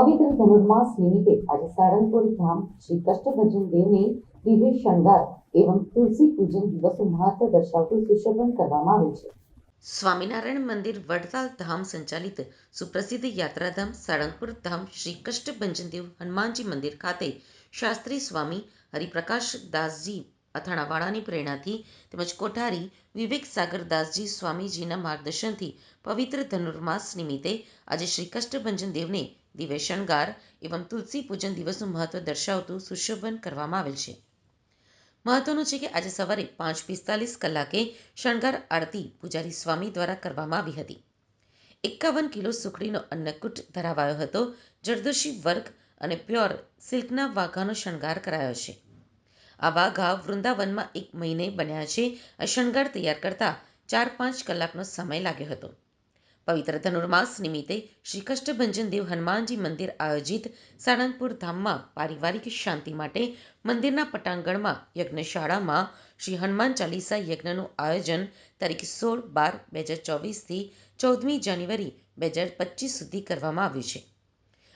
પવિત્ર ધનુર્માસ નિમિત્તે આજે સાળંગપુર ધામ શ્રી કષ્ટભંજન દેવને દિવ્ય શણગાર એવં તુલસી પૂજન દિવસનું મહત્વ દર્શાવતું સુશોભન કરવામાં આવેલ છે. સ્વામિનારાયણ મંદિર વડતાલ ધામ સંચાલિત સુપ્રસિદ્ધ યાત્રાધામ સાળંગપુર ધામ શ્રી કષ્ટભંજનદેવ હનુમાનજી મંદિર ખાતે શાસ્ત્રી સ્વામી હરિપ્રકાશ દાસજી અથાણાવાળાની પ્રેરણાથી તેમજ કોઠારી વિવેક સાગર દાસજી સ્વામીજીના માર્ગદર્શનથી પવિત્ર ધનુર્માસ નિમિત્તે આજે શ્રી કષ્ટભંજન દેવને દિવ્ય શણગાર એવં તુલસી પૂજન દિવસનું મહત્વ દર્શાવતું સુશોભન કરવામાં આવેલ છે. મહત્વનું છે કે આજે સવારે પાંચ પિસ્તાલીસ કલાકે શણગાર આરતી પૂજારી સ્વામી દ્વારા કરવામાં આવી હતી. એકાવન કિલો સુખડીનો અન્નકૂટ ધરાવાયો હતો. જરદોશી વર્ક અને પ્યોર સિલ્કના વાઘાનો શણગાર કરાયો છે. આ વાઘા વૃંદાવનમાં એક મહિને બન્યા છે. આ શણગાર તૈયાર કરતા ચાર પાંચ કલાકનો સમય લાગ્યો હતો. પવિત્ર ધનુર્માસ નિમિત્તે શ્રી કષ્ટભંજન દેવ હનુમાનજી મંદિર આયોજિત સાળંગપુર ધામમાં પારિવારિક શાંતિ માટે મંદિરના પટાંગણમાં યજ્ઞશાળામાં શ્રી હનુમાન ચાલીસા યજ્ઞનું આયોજન તારીખ સોળ બાર બે હજાર ચોવીસથી ચૌદમી જાન્યુઆરી બે હજાર પચીસ સુધી કરવામાં આવ્યું છે.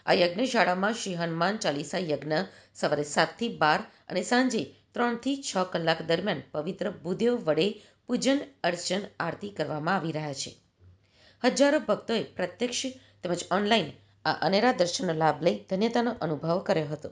આ યજ્ઞશાળામાં શ્રી હનુમાન ચાલીસા યજ્ઞ સવારે સાતથી બાર અને સાંજે ત્રણથી છ કલાક દરમિયાન પવિત્ર ભૂદેવ વડે પૂજન, અર્ચન, આરતી કરવામાં આવી રહ્યા છે. હજારો ભક્તોએ પ્રત્યક્ષ તેમજ ઓનલાઈન આ અનેરા દર્શનનો લાભ લઈ ધન્યતાનો અનુભવ કર્યો હતો.